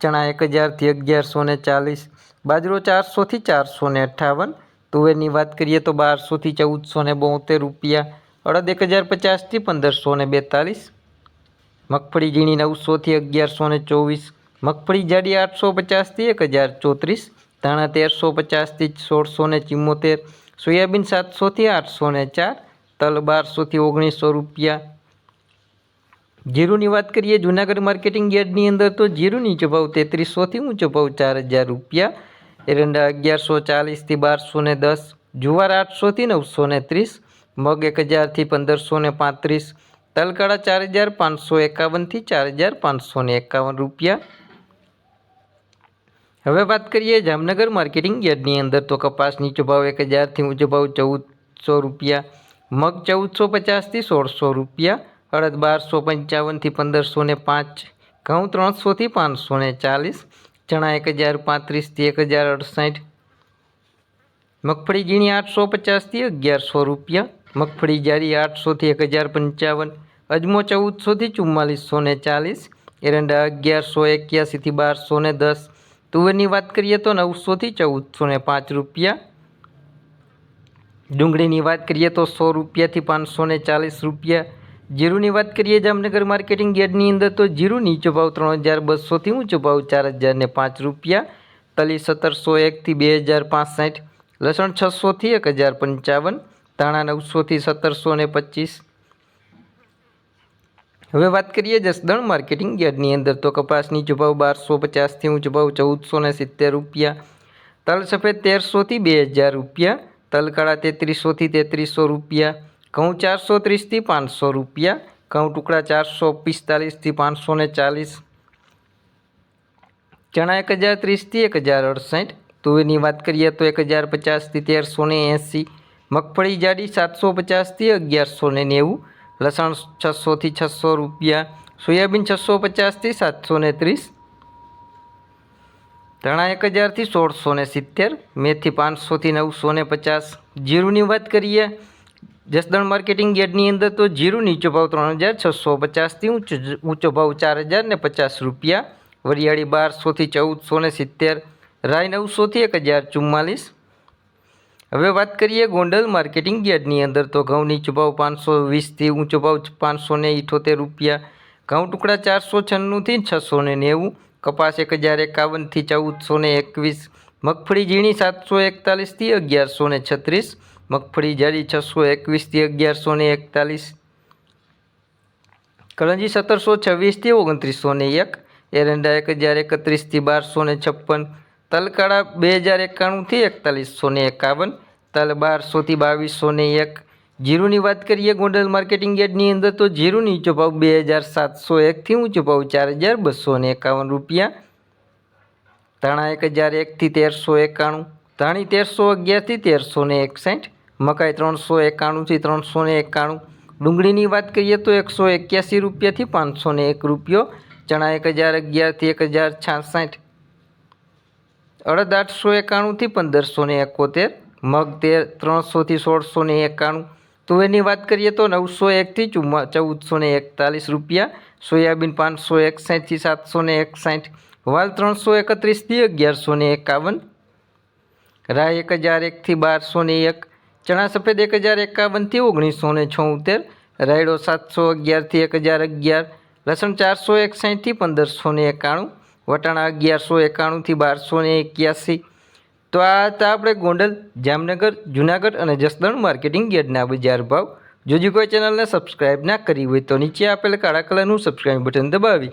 ચણા એક હજારથી અગિયારસો ને ચાલીસ, બાજરો ચારસોથી ચારસો ને અઠ્ઠાવન તુવેરની વાત કરીએ તો બારસોથી ચૌદસો ને બોતેર રૂપિયા, અડદ એક હજાર પચાસથી પંદરસો ને બેતાલીસ, મગફળી ઝીણી નવસોથી અગિયારસો ને ચોવીસ, મગફળી જાડી આઠસો પચાસથી એક હજાર ચોત્રીસ, ધાણા તેરસો પચાસથી સોળસો ને ચુમ્મોતેર સોયાબીન સાતસોથી આઠસો ને ચાર, તલ બારસોથી ઓગણીસો રૂપિયા જીરુની વાત કરીએ, જૂનાગઢ માર્કેટિંગ યાર્ડની અંદર તો જીરું નીચો ભાવ તેત્રીસોથી ઊંચો ભાવ ચાર હજાર રૂપિયા. એરંડા અગિયારસો ચાલીસથી બારસો ને દસ, જુવાર આઠસોથી નવસો ને ત્રીસ, મગ એક હજારથી પંદરસો ને પાંત્રીસ, તલકાળા ચાર હજાર પાંચસો એકાવનથી ચાર હજાર પાંચસો ને એકાવન રૂપિયા. હવે વાત કરીએ જામનગર માર્કેટિંગ યાર્ડની અંદર તો કપાસ નીચો ભાવ એક હજારથી ઊંચો ભાવ ચૌદસો રૂપિયા, મગ ચૌદસો પચાસથી સોળસો રૂપિયા અડદ બારસો પંચાવનથી પંદરસો ને પાંચ, ઘઉં ત્રણસોથી પાંચસો ને ચાલીસ, ચણા એક હજાર પાંત્રીસથી એક હજાર અડસઠ, મગફળી ઝીણી આઠસો પચાસથી અગિયારસો રૂપિયા, મગફળી જારી આઠસોથી એક હજાર પંચાવન, અજમો ચૌદસોથી ચુમ્માલીસો ને ચાલીસ, એરંડા અગિયારસો એક્યાસીથી બારસો ને દસ, તુવેરની વાત કરીએ તો નવસોથી ચૌદસો ને પાંચ રૂપિયા, ડુંગળીની વાત કરીએ તો સો રૂપિયાથી પાંચસો ને ચાલીસ રૂપિયા જીરુની વાત કરીએ જામનગર માર્કેટિંગ યાર્ડની અંદર, તો જીરું નીચો ભાવ ત્રણ હજાર બસોથી ઊંચો ભાવ ચાર હજાર ને પાંચ રૂપિયા, તલી સત્તરસો એકથી બે હજાર પાંસઠ, લસણ છસોથી એક હજાર પંચાવન, ધાણા નવસોથી સત્તરસો ને પચીસ. હવે વાત કરીએ જસદણ માર્કેટિંગ યાર્ડની અંદર, તો કપાસ નીચો બારસો પચાસથી ઊંચો ભાવ ચૌદસો ને સિત્તેર રૂપિયા, તલ સફેદ તેરસોથી બે હજાર રૂપિયા તલકાળા તેત્રીસોથી તેત્રીસો રૂપિયા ઘઉં ચારસો ત્રીસથી પાંચસો રૂપિયા ઘઉં ટુકડા ચારસો પિસ્તાલીસથી પાંચસો ને ચાલીસ ચણા એક હજાર ત્રીસથી એક હજાર અડસઠ તુવેરની વાત કરીએ તો એક હજાર પચાસથી તેરસો ને એંસી મગફળી જાડી સાતસો પચાસથી અગિયારસો ને નેવું લસણ છસોથી છસો રૂપિયા સોયાબીન છસો પચાસથી સાતસો ને ત્રીસ ધાણા એક હજારથી સોળસો ને સિત્તેર મેથી પાંચસોથી નવસો ને પચાસ જીરુની વાત કરીએ જસદણ માર્કેટિંગ યાર્ડની અંદર તો જીરું નીચો ભાવ ત્રણ હજાર, છસો પચાસથી ઊંચો ઊંચો ભાવ ચાર હજાર ને પચાસ રૂપિયા. વરિયાળી બારસોથી ચૌદસો ને સિત્તેર રાય નવસોથી એક હજાર ચુમ્માલીસ. હવે વાત કરીએ ગોંડલ માર્કેટિંગ યાર્ડની અંદર તો ઘઉં નીચો ભાવ પાંચસો વીસથી ઊંચો ભાવ પાંચસો ને ઇઠોતેર રૂપિયા. ઘઉં ટુકડા ચારસો છન્નુંથી છસો ને નેવું, કપાસ એક હજાર એકાવનથી ચૌદસો ને એકવીસ મગફળી ઝીણી સાતસો એકતાલીસથી અગિયારસો ને છત્રીસ, મગફળી જાડી છસો એકવીસથી અગિયારસો ને એકતાલીસ કળંજી સત્તરસો છવ્વીસથી ઓગણત્રીસો ને એક, એરંડા એક હજાર એકત્રીસથી બારસો ને છપ્પન, તલકાળા બે હજાર એકાણુંથી એકતાલીસો ને એકાવન, તલ બારસોથી બાવીસો ને એક. જીરુની વાત કરીએ ગોંડલ માર્કેટિંગ યાર્ડની અંદર તો જીરુની ઊંચો ભાવ બે હજાર સાતસો એકથી ઊંચો ભાવ ચાર હજાર બસો એકાવન રૂપિયા ધાણા એક હજાર એકથી તેરસો એકાણું, ધાણી તેરસો અગિયારથી તેરસો ને એકસઠ, મકાઈ ત્રણસો એકાણુંથી ત્રણસો ને એકાણું, ડુંગળીની વાત કરીએ તો એકસો એક્યાસી રૂપિયાથી પાંચસો ને એક રૂપિયો, ચણા એક હજાર અગિયારથી એક હજાર છાસઠ, અડદ આઠસો એકાણુંથી પંદરસો ને એકોતેર, મગ તેર ત્રણસોથી સોળસો ને એકાણું, તુવેરની વાત કરીએ તો નવસો એકથી ચુમ્મા ચૌદસો એકતાલીસ રૂપિયા, સોયાબીન પાંચસો એકસાઠથી સાતસો એકસાઠ વાલ ત્રણસો એકત્રીસથી અગિયારસો ને એકાવન. રાય એક હજાર એકથી બારસો ને એક. ચણા સફેદ એક હજાર એકાવનથી ઓગણીસો ને છોતેર. રાયડો સાતસો અગિયારથી એક હજાર અગિયાર. લસણ ચારસો એકસાઠથી પંદરસો ને એકાણું. વટાણા અગિયારસો એકાણુંથી બારસો ને એક્યાસી. તો આ હતા આપણે ગોંડલ, જામનગર, જુનાગઢ અને જસદણ માર્કેટિંગ યાર્ડના બજાર ભાવ. જો જો કોઈ ચેનલને સબસ્ક્રાઇબ ના કરી હોય તો નીચે આપેલ કાળા કલરનું સબસ્ક્રાઇબ બટન દબાવી.